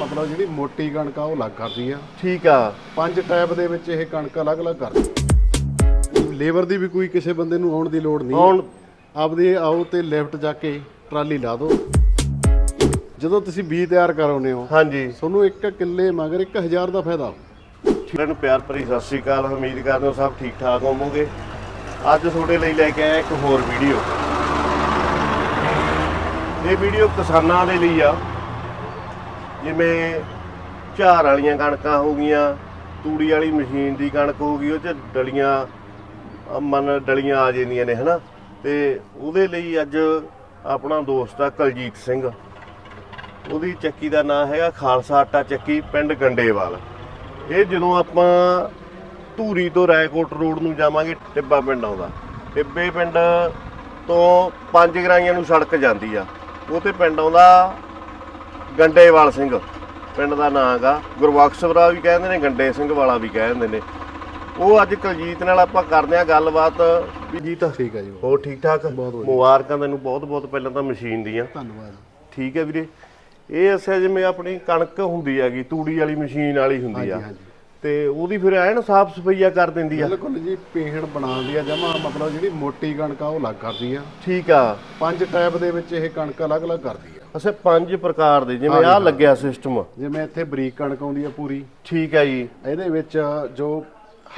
ਮਤਲਬ ਜਿਹੜੀ ਮੋਟੀ ਕਣਕ ਆ ਉਹ ਅਲੱਗ ਕਰਦੀ ਆ। ਠੀਕ ਆ। ਪੰਜ ਟੈਪ ਦੇ ਵਿੱਚ ਇਹ ਕਣਕ ਅਲੱਗ-ਅਲੱਗ ਕਰਦੀ ਲੇਬਰ ਦੀ ਵੀ ਕੋਈ ਕਿਸੇ ਬੰਦੇ ਨੂੰ ਆਉਣ ਦੀ ਲੋੜ ਨਹੀਂ। ਹੁਣ ਆਪਦੇ ਆਓ ਤੇ ਲਿਫਟ ਜਾ ਕੇ ਟਰਾਲੀ ਲਾ ਦਿਓ ਜਦੋਂ ਤੁਸੀਂ ਬੀਜ ਤਿਆਰ ਕਰਾਉਨੇ ਹੋ ਹਾਂਜੀ। ਤੁਹਾਨੂੰ ਇੱਕ ਕਿੱਲੇ ਮਗਰ 1000 ਦਾ ਫਾਇਦਾ। ਸਾਰਿਆਂ ਨੂੰ ਪਿਆਰ ਭਰੀ ਸਤਿ ਸ੍ਰੀ ਅਕਾਲ। ਉਮੀਦ ਕਰਦੇ ਹਾਂ ਸਭ ਠੀਕ ਠਾਕ ਹੋਵੋਗੇ। ਅੱਜ ਤੁਹਾਡੇ ਲਈ ਲੈ ਕੇ ਆਇਆ ਇੱਕ ਹੋਰ ਵੀਡੀਓ। ਇਹ ਵੀਡੀਓ ਕਿਸਾਨਾਂ ਦੇ ਲਈ ਆ। ਜਿਵੇਂ ਝਾਰ ਵਾਲੀਆਂ ਕਣਕਾਂ ਹੋ ਗਈਆਂ, ਤੂੜੀ ਵਾਲੀ ਮਸ਼ੀਨ ਦੀ ਕਣਕ ਹੋ ਗਈ, ਉਹ ਚ ਡਲੀਆਂ ਮਨ ਡਲੀਆਂ ਆ ਜਾਂਦੀਆਂ ਨੇ, ਹਨਾ? ਤੇ ਉਹਦੇ ਲਈ ਅੱਜ ਆਪਣਾ ਦੋਸਤ ਆ ਕਲਜੀਤ ਸਿੰਘ। ਉਹਦੀ ਚੱਕੀ ਦਾ ਨਾਮ ਹੈਗਾ ਖਾਲਸਾ ਆਟਾ ਚੱਕੀ, ਪਿੰਡ ਗੰਡੇਵਾਲ। ਇਹ ਜਦੋਂ ਆਪਾਂ ਧੂਰੀ ਤੋਂ ਰਾਏਕੋਟ ਰੋਡ ਨੂੰ ਜਾਵਾਂਗੇ, ਟਿੱਬਾ ਪਿੰਡ ਆਉਂਦਾ। ਟਿੱਬੇ ਪਿੰਡ ਤੋਂ ਪੰਜ ਗਰਾਈਆਂ ਨੂੰ ਸੜਕ ਜਾਂਦੀ ਆ। ਉਹ ਤੇ ਪਿੰਡ ਆਉਂਦਾ ਗੰਡੇਵਾਲ ਸਿੰਘ। ਪਿੰਡ ਦਾ ਨਾਂ ਹੈਗਾ। ਗੁਰਬਖਸ਼ਵਰਾ ਵੀ ਕਹਿੰਦੇ ਨੇ ਗੰਡੇ ਸਿੰਘ ਵਾਲਾ ਵੀ ਕਹਿੰਦੇ ਨੇ। ਉਹ ਅੱਜ ਕੁਲਜੀਤ ਨਾਲ ਆਪਾਂ ਕਰਦੇ ਆ ਗੱਲਬਾਤ ਵੀ ਜੀਤ ਠੀਕ ਹੈ ਜੀ। ਹੋਰ ਠੀਕ ਠਾਕ। ਮੁਬਾਰਕਾਂ ਤੈਨੂੰ ਬਹੁਤ ਬਹੁਤ ਪਹਿਲਾਂ ਤਾਂ ਮਸ਼ੀਨ ਦੀਆਂ। ਧੰਨਵਾਦ। ਠੀਕ ਹੈ ਵੀਰੇ। ਇਹ ਅਸਿਆ ਜਿਵੇਂ ਆਪਣੀ ਕਣਕ ਹੁੰਦੀ ਹੈਗੀ ਤੂੜੀ ਵਾਲੀ ਮਸ਼ੀਨ ਵਾਲੀ ਹੁੰਦੀ ਆ। ਤੇ ਉਹਦੀ ਫਿਰ ਐਨ ਸਾਫ਼ ਸਫਾਈਆ ਕਰ ਦਿੰਦੀ ਆ। ਬਿਲਕੁਲ ਜੀ ਪੇਹਣ ਬਣਾਉਂਦੀ ਆ ਜਮਾ ਮਤਲਬ ਜਿਹੜੀ ਮੋਟੀ ਕਣਕ ਆ ਉਹ ਅਲੱਗ ਕਰਦੀ ਆ। ਠੀਕ ਆ। ਪੰਜ ਟੈਪ ਦੇ ਵਿੱਚ ਇਹ ਕਣਕ ਅਲੱਗ-ਅਲੱਗ ਕਰਦੀ ਆ। ਅਸੇ ਪੰਜ ਪ੍ਰਕਾਰ ਦੇ ਜਿਵੇਂ ਹਾਂਜੀ, ਆ ਹਾਂ। ਲੱਗਿਆ ਸਿਸਟਮ ਜਿਵੇਂ ਇੱਥੇ ਬਰੀਕ ਕਣਕ ਆਉਂਦੀ ਆ ਪੂਰੀ। ਠੀਕ ਹੈ ਜੀ। ਇਹਦੇ ਵਿੱਚ ਜੋ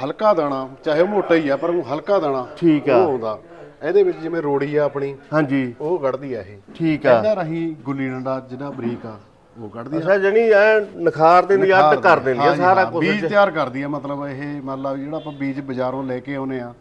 ਹਲਕਾ ਦਾਣਾ ਚਾਹੇ ਉਹ ਮੋਟਾ ਹੀ ਆ ਪਰ ਉਹ ਹਲਕਾ ਦਾਣਾ ਠੀਕ ਆ। ਉਹ ਆਉਂਦਾ। ਇਹਦੇ ਵਿੱਚ ਜਿਵੇਂ ਰੋੜੀ ਆ ਆਪਣੀ ਹਾਂਜੀ। ਉਹ ਕੱਢਦੀ ਆ ਇਹ। ਠੀਕ ਆ। ਇਹਦਾ ਰਹੀ ਗੁੱਲੀ ਡੰਡਾ ਜਿਹੜਾ ਬਰੀਕ ਆ ਉਹ ਕੱਢਦੀ ਆ। ਅਸਾ ਜਣੀ ਐ ਨਖਾਰ ਤੇ ਨਿਯਾਤ ਕਰ ਦਿੰਦੀ ਆ। ਸਾਰਾ ਹਾਂ, ਕੁਝ ਬੀਜ ਤਿਆਰ ਕਰਦੀ ਆ ਮਤਲਬ ਇਹ ਮੰਨ ਲਾ ਜਿਹੜਾ ਆਪਾਂ ਬੀਜ ਬਾਜ਼ਾਰੋਂ ਲੈ ਕੇ ਆਉਨੇ ਆ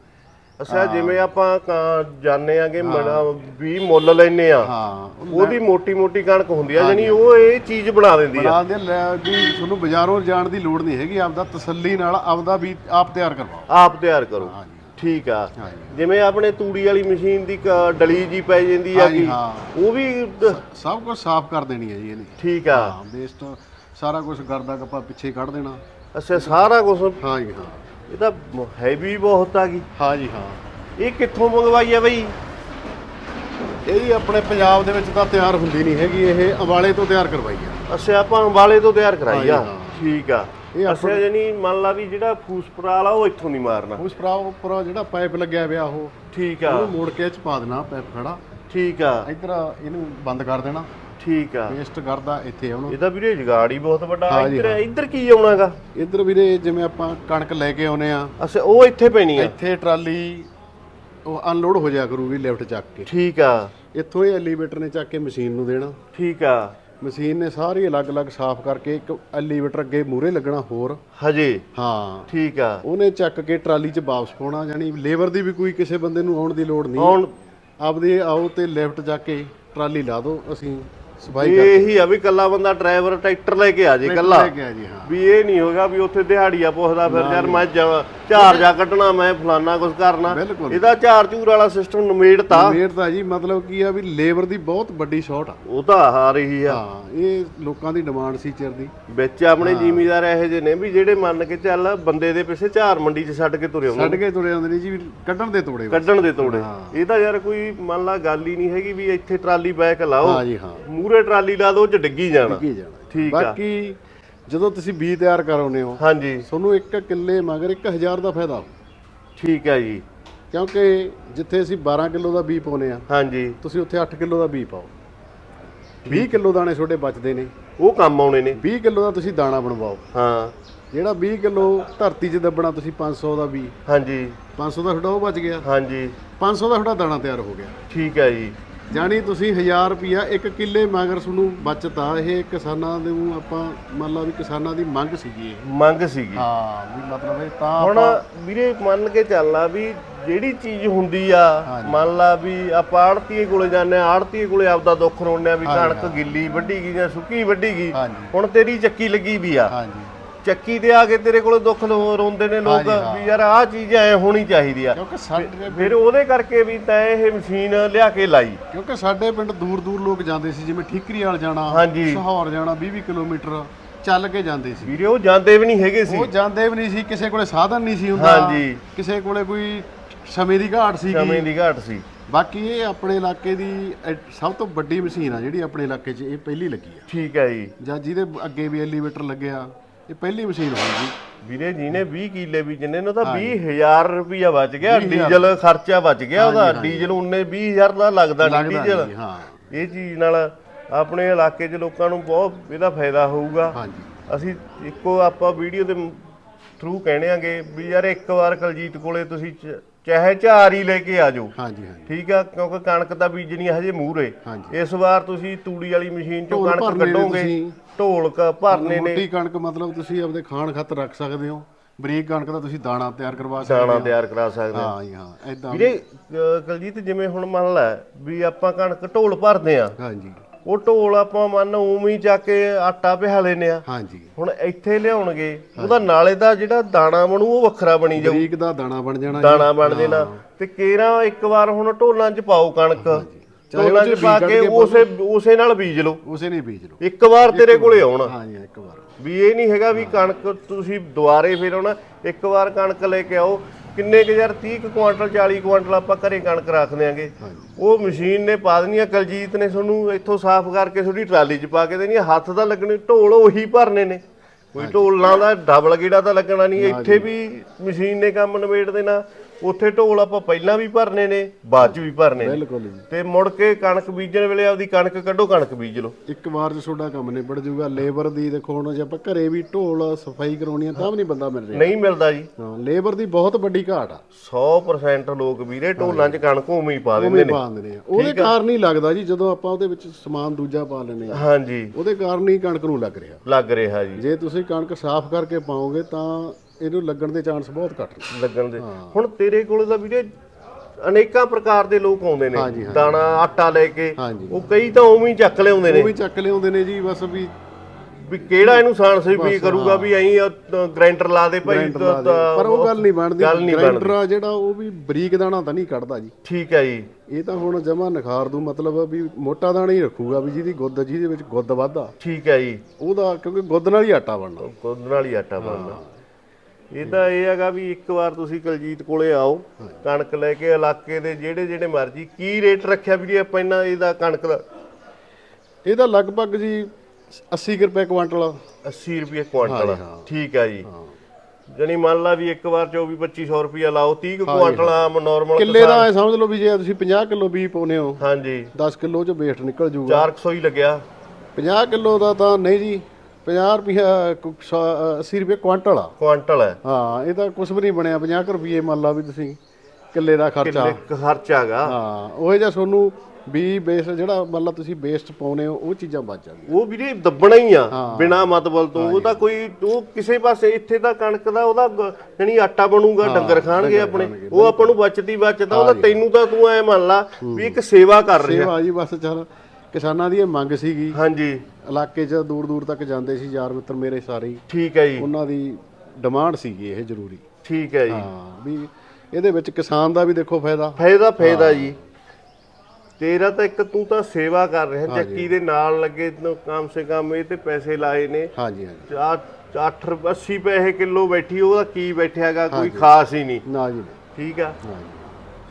ਅਸਾ ਜਿਵੇਂ ਆਪਾਂ ਕਾਂ- ਜਾਣਦੇ ਆਗੇ ਮਣਾ ਵੀ ਮੁੱਲ ਲੈਨੇ ਆ ਹਾਂ ਉਹਦੀ ਮੋਟੀ ਮੋਟੀ ਕਣਕ ਹੁੰਦੀ ਆ ਜਣੀ ਉਹ ਇਹ ਚੀਜ਼ ਬਣਾ ਦਿੰਦੀ ਆ। ਬਣਾ ਦੇ ਲੈ ਵੀ ਤੁਹਾਨੂੰ ਬਾਜ਼ਾਰੋਂ ਜਾਣ ਦੀ ਲੋੜ ਨਹੀਂ ਹੈਗੀ ਆਪਦਾ ਤਸੱਲੀ ਨਾਲ ਆਪਦਾ ਵੀ ਆਪ ਤਿਆਰ ਕਰਵਾਓ। ਆਪ ਤਿਆਰ ਕਰੋ। ਹਾਂਜੀ। ਠੀਕ ਆ। ਹਾਂਜੀ। ਜਿਵੇਂ ਆਪਣੇ ਤੂੜੀ ਵਾਲੀ ਮਸ਼ੀਨ ਦੀ ਕ- ਡਲੀ ਜੀ ਪੈ ਜਾਂਦੀ ਆ ਹਾਂਜੀ, ਹਾਂ। ਉਹ ਵੀ ਸਭ ਕੁਝ ਸਾਫ਼ ਕਰ ਦੇਣੀ ਹੈ ਜੀ ਇਹਨੇ। ਠੀਕ ਆ। ਵੇਸਟ ਸਾਰਾ ਕੁਝ ਗਰਦਾ ਕੱਪਾ ਪਿੱਛੇ ਕੱਢ ਦੇਣਾ। ਅੱਛਾ ਸਾਰਾ ਕੁਝ ਹਾਂ ਜੀ ਹਾਂ। ਇਹ ਤਾਂ ਹੈਵੀ ਬਹੁਤ ਆ ਗਈ। ਹਾਂ ਜੀ ਹਾਂ। ਇਹ ਕਿੱਥੋਂ ਮੰਗਵਾਈ ਆ ਬਈ? ਇਹ ਜੀ ਆਪਣੇ ਪੰਜਾਬ ਦੇ ਵਿੱਚ ਤਾਂ ਤਿਆਰ ਹੁੰਦੀ ਨਹੀਂ ਹੈਗੀ ਇਹ ਅੰਬਾਲੇ ਤੋਂ ਤਿਆਰ ਕਰਵਾਈ ਆ। ਅੱਛਾ ਆਪਾਂ ਅੰਬਾਲੇ ਤੋਂ ਤਿਆਰ ਕਰਾਈ ਆ। ਠੀਕ ਆ। ਇਹ ਅੱਛਾ ਜਾਨੀ ਮੰਨ ਲਾ ਵੀ ਜਿਹੜਾ ਫੂਸਪਰਾ ਵਾਲਾ ਉਹ ਇੱਥੋਂ ਨਹੀਂ ਮਾਰਨਾ। ਭਰਾ ਉੱਪਰ ਜਿਹੜਾ ਪਾਈਪ ਲੱਗਿਆ ਪਿਆ ਉਹ ਠੀਕ ਆ। ਉਹਨੂੰ ਮੋੜ ਕੇ ਚ ਪਾ ਦੇਣਾ ਪਾਈਪ ਖੜਾ। ਠੀਕ ਆ। ਇੱਧਰ ਇਹਨੂੰ ਬੰਦ ਕਰ ਦੇਣਾ। ਠੀਕ ਆ। ਵੇਸਟ ਕਰਦਾ ਇੱਥੇ ਆਉਣਾ ਇਹਦਾ ਵੀਰੇ ਜਗਾੜ ਹੀ ਬਹੁਤ ਵੱਡਾ। ਇੱਧਰ। ਇੱਧਰ ਕੀ ਆਉਣਾਗਾ? ਇੱਧਰ ਵੀਰੇ ਜਿਵੇਂ ਆਪਾਂ ਕਣਕ ਲੈ ਕੇ ਆਉਨੇ ਆ। ਅੱਛਾ ਉਹ ਇੱਥੇ ਪੈਣੀ ਆ। ਇੱਥੇ ਟਰਾਲੀ ਉਹ ਅਨਲੋਡ ਹੋ ਜਾਇਆ ਕਰੂਗੀ ਲਿਫਟ ਚੱਕ ਕੇ। ਠੀਕ ਆ। ਇੱਥੋਂ ਇਹ ਐਲੀਵੇਟਰ ਨੇ ਚੱਕ ਕੇ ਮਸ਼ੀਨ ਨੂੰ ਦੇਣਾ। ਠੀਕ ਆ। ਮਸ਼ੀਨ ਨੇ ਸਾਰੀ ਅਲੱਗ-ਅਲੱਗ ਸਾਫ਼ ਕਰਕੇ ਇੱਕ ਐਲੀਵੇਟਰ ਅੱਗੇ ਮੂਰੇ ਲੱਗਣਾ ਹੋਰ। ਹਜੇ? ਹਾਂ। ਠੀਕ ਆ। ਉਹਨੇ ਚੱਕ ਕੇ ਟਰਾਲੀ 'ਚ ਵਾਪਸ ਪਾਉਣਾ ਜਾਨੀ ਲੇਬਰ ਦੀ ਵੀ ਕੋਈ ਕਿਸੇ ਬੰਦੇ ਨੂੰ ਆਉਣ ਦੀ ਲੋੜ ਨਹੀਂ। ਹੁਣ ਆਪਦੇ ਆਓ ਤੇ ਲਿਫਟ ਜਾ ਕੇ ਟਰਾਲੀ ਲਾ ਦਿਓ ਅਸੀਂ ਸਫ਼ਾਈ ਕਰ ਇਹੀ ਆ ਵੀ ਕੱਲਾ ਬੰਦਾ ਡਰਾਈਵਰ ਟਰੈਕਟਰ ਲੈ ਕੇ ਆ ਜੇ ਕੱਲਾ ਲੈ ਕੇ ਆ ਜੀ ਹਾਂ। ਵੀ ਇਹ ਨਹੀਂ ਹੋਗਾ ਵੀ ਉੱਥੇ ਦਿਹਾੜੀਆ ਪੁੱਛਦਾ ਫਿਰ ਯਾਰ ਮੈਂ ਝਾਰ ਜਾ ਕੱਢਣਾ ਮੈਂ ਫਲਾਨਾ ਕੁਝ ਕਰਨਾ। ਬਿਲਕੁਲ। ਇਹਦਾ ਝਾਰ ਝੂਰ ਵਾਲਾ ਸਿਸਟਮ ਨਮੇੜਤਾ। ਮੇਰ ਤਾਂ ਜੀ ਮਤਲਬ ਕੀ ਆ ਵੀ ਲੇਬਰ ਦੀ ਬਹੁਤ ਵੱਡੀ ਸ਼ਾਰਟ ਆ। ਉਹ ਤਾਂ ਆ ਰਹੀ ਆ। ਹਾਂ ਇਹ ਲੋਕਾਂ ਦੀ ਡਿਮਾਂਡ ਸੀ ਚਿਰ ਦੀ। ਵਿੱਚ ਆਪਣੇ ਜ਼ਿਮੀਦਾਰ ਇਹੋ ਜਿਹੇ ਨੇ ਵੀ ਜਿਹੜੇ ਮੰਨ ਕੇ ਚੱਲ ਬੰਦੇ ਦੇ ਪਿੱਛੇ ਝਾਰ ਮੰਡੀ 'ਚ ਛੱਡ ਕੇ ਤੁਰੇ ਆਉਂਦੇ ਛੱਡ ਕੇ ਤੁਰੇ ਆਉਂਦੇ ਨੇ ਜੀ ਵੀ ਕੱਢਣ ਦੇ ਤੋੜੇ ਕੱਢਣ ਦੇ ਤੋੜੇ। ਇਹ ਤਾਂ ਯਾਰ ਕੋਈ ਮੰਨ ਲਾ ਗੱਲ ਹੀ ਨਹੀਂ ਹੈਗੀ ਵੀ ਇੱਥੇ ਟਰਾਲੀ ਬੈਕ ਲਾਓ। ਹਾਂ ਜੀ ਹਾਂ। ਮੂਰੇ ਟਰਾਲੀ ਲਾ ਦੋ 'ਚ ਡਿੱਗੀ ਜਾਣਾ। ਕੀ ਜਾਣਾ। ਠੀਕ ਆ। ਬਾਕੀ ਜਦੋਂ ਤੁਸੀਂ ਬੀਜ ਤਿਆਰ ਕਰਾਉਨੇ ਹੋ ਹਾਂਜੀ। ਤੁਹਾਨੂੰ ਇੱਕ ਕਿੱਲੇ ਮਗਰ 1000 ਦਾ ਫਾਇਦਾ। ਠੀਕ ਹੈ ਜੀ। ਕਿਉਂਕਿ ਜਿੱਥੇ ਅਸੀਂ 12 ਕਿਲੋ ਦਾ ਬੀ ਪਾਉਨੇ ਆ ਹਾਂਜੀ। ਤੁਸੀਂ ਉੱਥੇ 8 ਕਿਲੋ ਦਾ ਬੀ ਪਾਓ। 20 ਕਿਲੋ ਦਾਣੇ ਤੁਹਾਡੇ ਬਚਦੇ ਨੇ। ਉਹ ਕੰਮ ਆਉਣੇ ਨੇ। 20 ਕਿਲੋ ਦਾ ਤੁਸੀਂ ਦਾਣਾ ਬਣਵਾਓ। ਹਾਂ। ਜਿਹੜਾ 20 ਕਿਲੋ ਧਰਤੀ 'ਚ ਦੱਬਣਾ ਤੁਸੀਂ 500 ਦਾ ਬੀ। ਹਾਂਜੀ। 500 ਦਾ ਤੁਹਾਡਾ ਉਹ ਬਚ ਗਿਆ। ਹਾਂਜੀ। 500 ਦਾ ਤੁਹਾਡਾ ਦਾਣਾ ਤਿਆਰ ਹੋ ਗਿਆ। ਠੀਕ ਹੈ ਜੀ। ਜਾਣੀ ਤੁਸੀਂ 1000 ਰੁਪਿਆ ਇੱਕ ਕਿੱਲੇ ਮਗਰ ਤੁਹਾਨੂੰ ਬਚਤਾ। ਇਹ ਕਿਸਾਨਾਂ ਦੇ ਨੂੰ ਆਪਾਂ ਮੰਨ ਲਾ ਵੀ ਕਿਸਾਨਾਂ ਦੀ ਮੰਗ ਸੀਗੀ ਇਹ। ਮੰਗ ਸੀਗੀ। ਹਾਂ ਵੀ ਮਤਲਬ ਇਹ ਤਾਂ ਹੁਣ ਵੀਰੇ ਮੰਨ ਕੇ ਚੱਲਣਾ ਵੀ ਜਿਹੜੀ ਚੀਜ਼ ਹੁੰਦੀ ਆ। ਮੰਨ ਲਾ ਵੀ ਆਪਾਂ ਆੜਤੀਏ ਕੋਲੇ ਜਾਂਦੇ ਆ ਆੜਤੀਏ ਕੋਲੇ ਆਪਦਾ ਦੁੱਖ ਰੋਣਦੇ ਆ ਵੀ ਕਣਕ ਗਿੱਲੀ ਵੱਢੀ ਗਈ ਜਾਂ ਸੁੱਕੀ ਵੱਢੀ ਗਈ। ਹੁਣ ਤੇਰੀ ਚੱਕੀ ਲੱਗੀ ਵੀ ਆ। ਹਾਂਜੀ। ਚੱਕੀ ਤੇ ਆ ਕੇ ਤੇਰੇ ਕੋਲੇ ਦੁੱਖ ਰੋ- ਰੋਂਦੇ ਨੇ ਲੋਕ ਹਾਂਜੀ, ਹਾਂ। ਵੀ ਯਾਰ ਆਹ ਚੀਜ਼ ਐ ਹੋਣੀ ਚਾਹੀਦੀ ਆ। ਕਿਉਂਕਿ ਸਾਡੇ ਫਿਰ ਉਹਦੇ ਕਰਕੇ ਵੀ ਤੈਂ ਇਹ ਮਸ਼ੀਨ ਲਿਆ ਕੇ ਲਾਈ। ਕਿਉਂਕਿ ਸਾਡੇ ਪਿੰਡ ਦੂਰ ਦੂਰ ਲੋਕ ਜਾਂਦੇ ਸੀ ਜਿਵੇਂ ਠੀਕਰੀ ਵਾਲ ਜਾਣਾ ਹਾਂਜੀ। ਸਹੌਰ ਜਾਣਾ 20 20 ਕਿਲੋਮੀਟਰ ਚੱਲ ਕੇ ਜਾਂਦੇ ਸੀ। ਵੀਰੇ ਉਹ ਜਾਂਦੇ ਵੀ ਨਹੀਂ ਹੈਗੇ ਸੀ। ਉਹ ਜਾਂਦੇ ਵੀ ਨਹੀਂ ਸੀ ਕਿਸੇ ਕੋਲੇ ਸਾਧਨ ਨਹੀਂ ਸੀ ਹੁੰਦਾ ਹਾਂਜੀ। ਕਿਸੇ ਕੋਲੇ ਕੋਈ ਸਮੇਂ ਦੀ ਘਾਟ ਸੀਗੀ। ਸਮੇਂ ਦੀ ਘਾਟ ਸੀ। ਬਾਕੀ ਇਹ ਆਪਣੇ ਇਲਾਕੇ ਦੀ ਐ- ਸਭ ਤੋਂ ਵੱਡੀ ਮਸ਼ੀਨ ਆ ਜਿਹੜੀ ਆਪਣੇ ਇਲਾਕੇ 'ਚ ਇਹ ਪਹਿਲੀ ਲੱਗੀ ਆ। ਠੀਕ ਹੈ ਜੀ। ਜਾਂ ਜਿਹਦੇ ਅੱਗੇ ਵੀ ਐਲੀਵੇਟਰ ਲੱਗਿਆ ਇਹ ਪਹਿਲੀ ਮਸ਼ੀਨ ਹੋਊਗੀ ਵੀਰੇ ਜੀ ਨੇ 20 ਕਿੱਲੇ ਵੀ ਜਿੰਨੇ ਨੂੰ ਤਾਂ 20000 ਰੁਪਇਆ ਬਚ ਗਿਆ ਡੀਜ਼ਲ ਖਰਚਾ ਬਚ ਗਿਆ ਉਹਦਾ। ਡੀਜ਼ਲ ਉਹਨੇ 20000 ਦਾ ਲੱਗਦਾ ਨਹੀਂ ਲੱਗਦਾ ਡੀਜ਼ਲ। ਨਹੀਂ, ਹਾਂ। ਇਹ ਚੀਜ਼ ਨਾਲ ਆਪਣੇ ਇਲਾਕੇ 'ਚ ਲੋਕਾਂ ਨੂੰ ਬਹੁਤ ਇਹਦਾ ਫਾਇਦਾ ਹੋਊਗਾ। ਹਾਂਜੀ। ਅਸੀਂ ਇੱਕੋ ਆਪਾਂ ਵੀਡੀਓ ਦੇ ਥਰੂ ਕਹਿਣਾਂਗੇ ਵੀ ਯਾਰ ਇੱਕ ਵਾਰ ਕਲਜੀਤ ਕੋਲੇ ਤੁਸੀਂ ਚ- ਚਾਹੇ ਝਾਰ ਹੀ ਲੈ ਕੇ ਆ ਜਾਓ ਹਾਂਜੀ ਹਾਂਜੀ। ਠੀਕ ਆ ਕਿਉਂਕਿ ਕਣਕ ਤਾਂ ਬੀਜਣੀ ਹਜੇ ਮੂਹਰੇ। ਹਾਂਜੀ। ਇਸ ਵਾਰ ਤੁਸੀਂ ਤੂੜੀ ਵਾਲੀ ਮਸ਼ੀਨ ਚੋਂ ਢੋਲ ਕਣਕ ਭਰਨੇ ਨੇ ਕੱਢੋਗੇ ਤੁਸੀਂ। ਢੋਲ ਕ ਭਰਨੇ ਨੇ। ਮੋਟੀ ਕਣਕ ਮਤਲਬ ਤੁਸੀਂ ਆਪਦੇ ਖਾਣ ਖਾਤਰ ਰੱਖ ਸਕਦੇ ਹੋ। ਬਰੀਕ ਕਣਕ ਦਾ ਤੁਸੀਂ ਦਾਣਾ ਤਿਆਰ ਕਰਵਾ ਸਕਦੇ ਦਾਣਾ ਹੋ। ਤਿਆਰ ਕਰਾ ਸਕਦੇ ਹਾਂ। ਜੀ ਹਾਂ ਐਦਾਂ ਵੀਰੇ ਅਹ ਕਲਜੀਤ ਜਿਵੇਂ ਹੁਣ ਮੰਨ ਲੈ ਵੀ ਆਪਾਂ ਕਣਕ ਢੋਲ ਭਰਦੇ ਆ ਹਾਂਜੀ। ਉਹ ਢੋਲ ਆਪਾਂ ਮੰਨ ਉਵੇਂ ਹੀ ਚੱਕ ਕੇ ਆਟਾ ਪਿਹਾ ਲੈਨੇ ਆ। ਹਾਂਜੀ। ਹੁਣ ਇੱਥੇ ਲਿਆਉਣਗੇ ਉਹਦਾ ਨਾਲੇ ਦਾ ਜਿਹੜਾ ਦਾਣਾ ਬਣੂ ਉਹ ਵੱਖਰਾ ਬਣੀ ਜਾਊ। ਬਰੀਕ ਦਾ ਦਾਣਾ ਬਣ ਜਾਣਾ ਜੀ। ਦਾਣਾ ਬਣ ਦੇਣਾ ਤੇ ਕੇਰਾ ਇੱਕ ਵਾਰ ਹੁਣ ਢੋਲਾਂ 'ਚ ਪਾਓ ਕਣਕ। ਚਾਹੇ ਢੋਲਾਂ ਉਹ 'ਚ ਪਾ ਬੀਜ ਕੇ ਕੱਢ ਕੇ ਉਸੇ ਉਸੇ ਨਾਲ ਬੀਜ ਲਓ। ਉਸੇ ਨਹੀਂ ਬੀਜ ਲਓ। ਇੱਕ ਵਾਰ ਤੇਰੇ ਕੋਲੇ ਆਉਣਾ। ਹਾਂ ਜੀ ਇੱਕ ਵਾਰ। ਵੀ ਇਹ ਨਹੀਂ ਹੈਗਾ ਵੀ ਕਣਕ ਤੁਸੀਂ ਦੁਬਾਰੇ ਫਿਰ ਆਉਣਾ। ਇੱਕ ਵਾਰ ਕਣਕ ਲੈ ਕੇ ਆਓ। ਕਿੰਨੇ ਕੁ ਯਾਰ 30 ਕੁ ਕੁਆਂਟਲ 40 ਕੁਆਂਟਲ ਆਪਾਂ ਘਰੇ ਕਣਕ ਰੱਖ ਦਿਆਂਗੇ। ਉਹ ਮਸ਼ੀਨ ਨੇ ਪਾ ਦੇਣੀ ਆ ਕਲਜੀਤ ਨੇ ਤੁਹਾਨੂੰ ਇੱਥੋਂ ਸਾਫ਼ ਕਰਕੇ ਤੁਹਾਡੀ ਟਰਾਲੀ 'ਚ ਪਾ ਕੇ ਦੇਣੀ ਆ। ਹੱਥ ਦਾ ਲੱਗਣੇ ਢੋਲ ਉਹੀ ਭਰਨੇ ਨੇ। ਕੋਈ ਢੋਲਾਂ ਦਾ ਡਬਲ ਗੇੜਾ ਤਾਂ ਲੱਗਣਾ ਨਹੀਂ। ਇੱਥੇ ਵੀ ਮਸ਼ੀਨ ਨੇ ਕੰਮ ਨਿਬੇੜ ਦੇਣਾ। ਉੱਥੇ ਢੋਲ ਆਪਾਂ ਪਹਿਲਾਂ ਵੀ ਭਰਨੇ ਨੇ ਬਾਅਦ 'ਚ ਵੀ ਭਰਨੇ ਨੇ। ਬਿਲਕੁਲ ਜੀ। ਤੇ ਮੁੜ ਕੇ ਕਣਕ ਬੀਜਣ ਵੇਲੇ ਆਪਦੀ ਕਣਕ ਕੱਢੋ ਕਣਕ ਬੀਜ ਲਓ। ਇੱਕ ਵਾਰ 'ਚ ਤੁਹਾਡਾ ਕੰਮ ਨਿਬੜ ਜਾਊਗਾ ਲੇਬਰ ਦੀ ਦੇਖੋ ਹੁਣ ਜੇ ਆਪਾਂ ਘਰੇ ਵੀ ਢੋਲ ਸਫ਼ਾਈ ਕਰਾਉਣੀ ਆ ਤਾਂ ਵੀ ਨਹੀਂ ਬੰਦਾ ਮਿਲ ਰਿਹਾ। ਨਹੀਂ ਮਿਲਦਾ ਜੀ। ਹਾਂ ਲੇਬਰ ਦੀ ਬਹੁਤ ਵੱਡੀ ਘਾਟ ਆ। 100% ਲੋਕ ਵੀਰੇ ਢੋਲਾਂ 'ਚ ਕਣਕ ਉਵੇਂ ਹੀ ਪਾ ਦਿੰਦੇ ਉਵੇਂ ਨੇ। ਪਾ ਦਿੰਦੇ ਨੇ। ਉਹਦੇ ਕਾਰਨ ਹੀ ਲੱਗਦਾ ਜੀ ਜਦੋਂ ਆਪਾਂ ਉਹਦੇ ਵਿੱਚ ਸਮਾਨ ਦੂਜਾ ਪਾ ਲੈਨੇ ਆ ਹਾਂਜੀ। ਉਹਦੇ ਕਾਰਨ ਹੀ ਕਣਕ ਨੂੰ ਲੱਗ ਰਿਹਾ। ਲੱਗ ਰਿਹਾ ਜੀ। ਜੇ ਤੁਸੀਂ ਕਣਕ ਸਾਫ਼ ਕਰਕੇ ਪਾਓਗੇ ਤਾਂ ਇਹਨੂੰ ਲੱਗਣ ਦੇ ਚਾਂਸ ਬਹੁਤ ਘੱਟ ਨੇ। ਲੱਗਣ ਦੇ। ਹੁਣ ਤੇਰੇ ਕੋਲ ਤਾਂ ਵੀਰੇ ਅਨੇਕਾਂ ਪ੍ਰਕਾਰ ਦੇ ਲੋਕ ਆਉਂਦੇ ਨੇ। ਦਾਣਾ ਆਟਾ ਲੈ ਕੇ। ਉਹ ਕਈ ਤਾਂ ਉਵੇਂ ਹੀ ਚੱਕ ਲਿਆਉਂਦੇ ਉਹ ਨੇ ਵੀ ਚੱਕ ਲਿਆਉਂਦੇ ਨੇ ਜੀ ਬਸ ਵੀ ਵੀ ਕਿਹੜਾ ਇਹਨੂੰ ਸਾਂਸ ਵੀ ਕਰੂਗਾ ਵੀ ਐਂ ਗ੍ਰਾਈਂਡਰ ਲਾ ਦੇ ਭਾਈ। ਪਰ ਉਹ ਗੱਲ ਨਹੀਂ ਬਣਦੀ। ਗ੍ਰਾਈਂਡਰ ਆ ਜਿਹੜਾ ਉਹ ਵੀ ਬਰੀਕ ਦਾਣਾ ਤਾਂ ਨਹੀਂ ਕੱਢਦਾ ਜੀ। ਠੀਕ ਹੈ ਜੀ। ਇਹ ਤਾਂ ਹੁਣ ਜਮਾ ਨਖਾਰ ਦੂ ਮਤਲਬ ਵੀ ਮੋਟਾ ਦਾਣਾ ਹੀ ਰੱਖੂਗਾ ਵੀ ਜਿਹਦੀ ਗੁੱਦ ਜਿਹਦੇ ਵਿੱਚ ਗੁੱਦ ਵੱਧਾ ਠੀਕ ਹੈ ਜੀ। ਉਹਦਾ ਕਿਉਂਕਿ ਗੁੱਦ ਨਾਲ ਹੀ ਆਟਾ ਬਣਨਾ। ਕੁੰਦ ਨਾਲ ਹੀ ਆਟਾ ਬਣਦਾ। ਇਹ ਤਾਂ ਇਹ ਹੈਗਾ ਵੀ ਇੱਕ ਵਾਰ ਤੁਸੀਂ ਕਲਜੀਤ ਕੋਲੇ ਆਓ ਕਣਕ ਲੈ ਕੇ ਇਲਾਕੇ ਦੇ ਜਿਹੜੇ ਜਿਹੜੇ ਮਰਜ਼ੀ ਕੀ ਰੇਟ ਰੱਖਿਆ ਵੀਰੇ ਆਪਾਂ ਇਹਨਾਂ ਇਹਦਾ ਕਣਕ ਦਾ? ਇਹਦਾ ਲਗਭਗ ਜੀ 80 ਕੁ ਰੁਪਏ ਕੁਆਂਟਲ 80 ਰੁਪਏ ਕੁਆਂਟਲ। ਠੀਕ ਹੈ ਜੀ। ਜਣੀ ਮੰਨ ਲਾ ਵੀ ਇੱਕ ਵਾਰ 24 2500 ਰੁਪਏ ਲਾਓ 30 ਕੁ ਕੁਆਂਟਲ ਆਮ ਨਾਰਮਲ ਕਿੱਲੇ ਦਾ ਇਹ ਸਮਝ ਲਓ ਵੀ ਜੇ ਤੁਸੀਂ 50 ਕਿਲੋ ਬੀਜ ਪਾਉਨੇ ਹੋ ਹਾਂਜੀ। 10 ਕਿਲੋ ਚ ਵੇਸਟ ਨਿਕਲ ਜਾਊਗਾ 400 ਹੀ ਲੱਗਿਆ। 50 ਕਿਲੋ ਦਾ ਤਾਂ ਨਹੀਂ ਜੀ 50 ਰੁਪਏ 80 ਰੁਪਏ ਕੁਆਂਟਲ ਆ। ਕੁਆਂਟਲ ਹੈ। ਹਾਂ ਇਹ ਤਾਂ ਕੁਝ ਵੀ ਨਹੀਂ ਬਣਿਆ 50 ਕੁ ਰੁਪਏ ਮੰਨ ਲਾ ਵੀ ਤੁਸੀਂ ਕਿੱਲੇ ਦਾ ਖਰਚਾ। ਇੱਕ ਖਰਚਾ ਹੈਗਾ। ਹਾਂ ਉਹ ਜਿਹਾ ਤੁਹਾਨੂੰ ਵੀ ਬੇਸ ਜਿਹੜਾ ਮੰਨ ਲਾ ਤੁਸੀਂ ਵੇਸਟ ਪਾਉਨੇ ਹੋ ਉਹ ਚੀਜ਼ਾਂ ਬਚ ਜਾਂਦੀਆਂ। ਉਹ ਵੀਰੇ ਦੱਬਣਾ ਹੀ ਆ ਬਿਨਾ ਮਤਲਬ ਤੋਂ। ਉਹਦਾ ਕੋਈ ਉਹ ਕਿਸੇ ਪਾਸੇ ਇੱਥੇ ਦਾ ਕਣਕ ਦਾ ਉਹਦਾ ਜਣੀ ਆਟਾ ਬਣੂਗਾ ਡੰਗਰ ਖਾਣਗੇ ਆਪਣੇ। ਉਹ ਆਪਾਂ ਨੂੰ ਬਚਦੀ ਬਚਦਾ। ਉਹਦਾ ਤੈਨੂੰ ਤਾਂ ਤੂੰ ਐ ਮੰਨ ਲਾ ਵੀ ਇੱਕ ਸੇਵਾ ਕਰ ਰਿਹਾ। ਸੇਵਾ ਜੀ ਬਸ ਚੱਲ। ਕਿਸਾਨਾਂ ਦੀ ਇਹ ਮੰਗ ਸੀਗੀ। ਹਾਂਜੀ। ਇਲਾਕੇ 'ਚ ਦੂਰ ਦੂਰ ਤੱਕ ਜਾਂਦੇ ਸੀ ਯਾਰ ਮਿੱਤਰ ਮੇਰੇ ਸਾਰੇ। ਹੀ ਠੀਕ ਹੈ ਜੀ। ਉਹਨਾਂ ਦੀ ਡਿਮਾਂਡ ਸੀਗੀ ਇਹ ਜ਼ਰੂਰੀ। ਠੀਕ ਹੈ ਜੀ। ਹਾਂ ਵੀ ਇਹਦੇ ਵਿੱਚ ਕਿਸਾਨ ਦਾ ਵੀ ਦੇਖੋ ਫਾਇਦਾ। ਫਾਇਦਾ ਫਾਇਦਾ ਜੀ। ਤੇਰਾ ਤਾਂ ਇੱਕ ਤੂੰ ਤਾਂ ਸੇਵਾ ਕਰ ਰਿਹਾ। ਚੱਕੀ ਦੇ ਨਾਲ ਲੱਗੇ ਤੂੰ ਕਮ ਸੇ ਕਮ ਇਹ ਤੇ ਪੈਸੇ ਲਾਏ ਨੇ। ਹਾਂਜੀ ਹਾਂਜੀ। 8 80 ਪੈਸੇ ਕਿਲੋ ਬੈਠੀ ਉਹਦਾ ਕੀ ਬੈਠਿਆਗਾ ਕੋਈ ਖਾਸ ਹੀ ਨਹੀਂ। ਨਾ ਜੀ। ਨਾ। ਠੀਕ ਆ। ਹਾਂ ਜੀ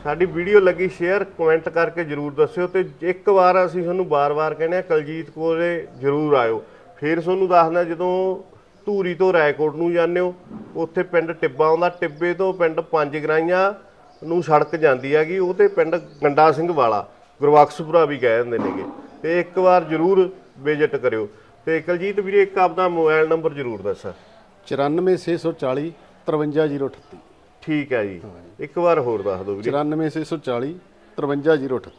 ਸਾਡੀ ਵੀਡੀਓ ਲੱਗੀ ਸ਼ੇਅਰ ਕਮੈਂਟ ਕਰਕੇ ਜਰੂਰ ਦੱਸਿਓ ਤੇ ਇੱਕ ਵਾਰ ਅਸੀਂ ਤੁਹਾਨੂੰ ਬਾਰ-ਬਾਰ ਕਹਿੰਦੇ ਆ ਕਲਜੀਤ ਕੋਲੇ ਜਰੂਰ ਆਇਓ। ਫਿਰ ਤੁਹਾਨੂੰ ਦੱਸਦਾ ਜਦੋਂ ਧੂਰੀ ਤੋਂ ਰਾਏਕੋਟ ਨੂੰ ਜਾਂਦੇ ਹੋ, ਉੱਥੇ ਪਿੰਡ ਟਿੱਬਾ ਆਉਂਦਾ, ਟਿੱਬੇ ਤੋਂ ਪਿੰਡ ਪੰਜ ਗਰਾਈਆਂ ਨੂੰ ਸੜਕ ਜਾਂਦੀ ਹੈਗੀ, ਉਹ ਤੇ ਪਿੰਡ ਗੰਡਾ ਸਿੰਘ ਵਾਲਾ, ਗੁਰਬਖਸ਼ਪੁਰਾ ਵੀ ਕਹਿ ਦਿੰਦੇ ਨੇਗੇ। ਤੇ ਇੱਕ ਵਾਰ ਜਰੂਰ ਵਿਜ਼ਿਟ ਕਰਿਓ। ਤੇ ਕਲਜੀਤ ਵੀਰੇ, ਇੱਕ ਆਪਦਾ ਮੋਬਾਈਲ ਨੰਬਰ ਜਰੂਰ ਦੱਸ। 94640 53038 ਠੀਕ ਹੈ ਜੀ। ਇੱਕ ਵਾਰ ਹੋਰ ਦੱਸ ਦਿਓ ਵੀਰੇ। 94640 53038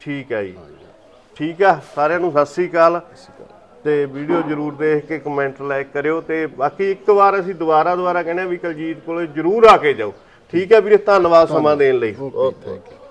ਠੀਕ ਹੈ ਜੀ। ਠੀਕ ਆ ਸਾਰਿਆਂ ਨੂੰ ਸਤਿ ਸ੍ਰੀ ਅਕਾਲ। ਤੇ ਵੀਡੀਓ ਜਰੂਰ ਦੇਖ ਕੇ ਕਮੈਂਟ ਲਾਈਕ ਕਰਿਓ ਤੇ ਬਾਕੀ ਇੱਕ ਵਾਰ ਅਸੀਂ ਦੁਬਾਰਾ ਦੁਬਾਰਾ ਕਹਿੰਦੇ ਆ ਵੀ ਕਲਜੀਤ ਕੋਲੇ ਜਰੂਰ ਆ ਕੇ ਜਾਓ। ਠੀਕ ਹੈ ਵੀਰੇ ਧੰਨਵਾਦ ਸਮਾਂ ਦੇਣ ਲਈ। Okay thank you